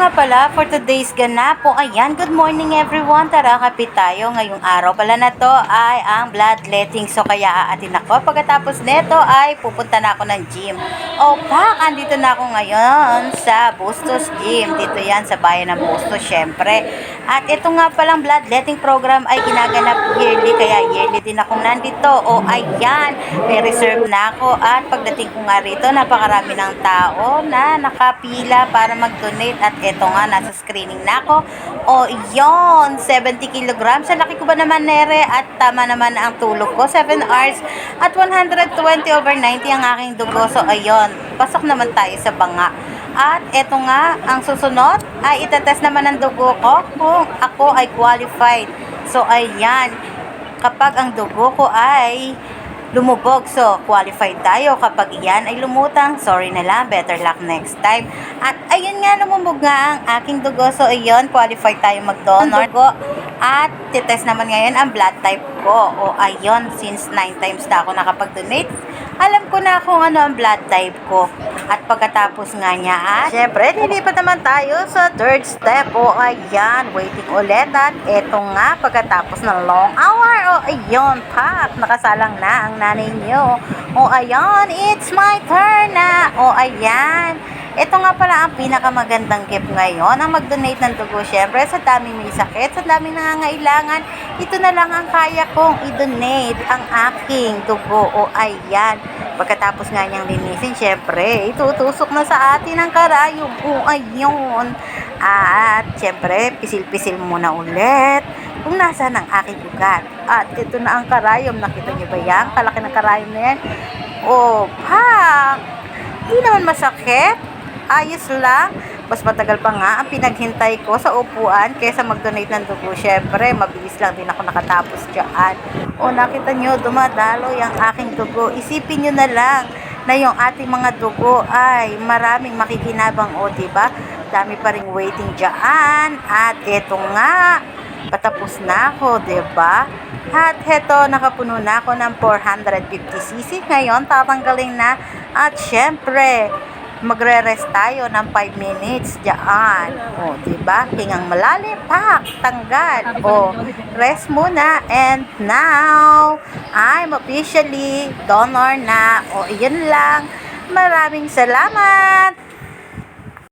nga pala, for today's ganap po, ayan, good morning everyone. Tara, kapit tayo. Ngayong araw pala na to ay ang bloodletting. So, kaya aatin ako. Pagkatapos nito ay pupunta na ako ng gym. O, pak, andito na ako ngayon sa Bustos Gym. Dito yan sa bayan ng Bustos, syempre. At ito nga palang bloodletting program ay ginaganap yearly. Kaya yearly din akong nandito. O, ayan, may reserve na ako. At pagdating ko nga rito, napakarami ng tao na nakapila para mag-donate. At eto nga, nasa screening na ako. O, yon 70 kilograms. Sa laki ko ba naman, Nere? At tama naman ang tulog ko, 7 hours. At 120 over 90 ang aking dugo. So, ayun, pasok naman tayo sa banga. At eto nga, ang susunod ay itetest naman ng dugo ko kung ako ay qualified. So, ayan, kapag ang dugo ko ay lumubog. So, qualified tayo. Kapag iyan ay lumutang, sorry na lang, better luck next time. At ayun nga, lumubog nga ang aking dugo. So, ayun, qualified tayo mag-donor dugo. At titest naman ngayon ang blood type ko. O ayun, since 9 times na ako nakapag-donate, alam ko na kung ano ang blood type ko. At pagkatapos nga niya, at syempre, lilipat naman tayo sa third step. O ayan, waiting ulit. At eto nga, pagkatapos ng long hour, o ayun, pak, nakasalang na ang nanay niyo. O ayan, it's my turn na. O ayan, ito nga pala ang pinakamagandang gift ngayon, ang mag-donate ng dugo. Siyempre, sa daming may sakit, sa daming nangangailangan, ito na lang ang kaya kong i-donate ang aking dugo. O ayan, pagkatapos nga niyang linisin, siyempre, itutusok na sa atin ang karayom. O ayun. At siyempre, pisil-pisil muna ulit kung nasaan ang aking ugat. At ito na ang karayom. Nakita niyo ba yan? Kalaki ng karayom na yan. O, pak! Hindi naman masakit. Ayos lang. Mas matagal pa nga ang pinaghintay ko sa upuan kaysa mag-donate ng dugo. Siyempre, mabilis lang din ako nakatapos dyan. O, nakita nyo, dumadaloy ang aking dugo. Isipin nyo na lang na yung ating mga dugo ay maraming makikinabang o, diba? Dami pa ring waiting dyan. At eto nga, patapos na ako, ba? At heto, nakapuno na ako ng 450cc. Ngayon, tatanggalin na. At syempre, magre-rest tayo ng 5 minutes diyan. O, ba? Hingang malalim, pak, tanggal. O, rest muna. And now, I'm officially donor na. O, yun lang. Maraming salamat.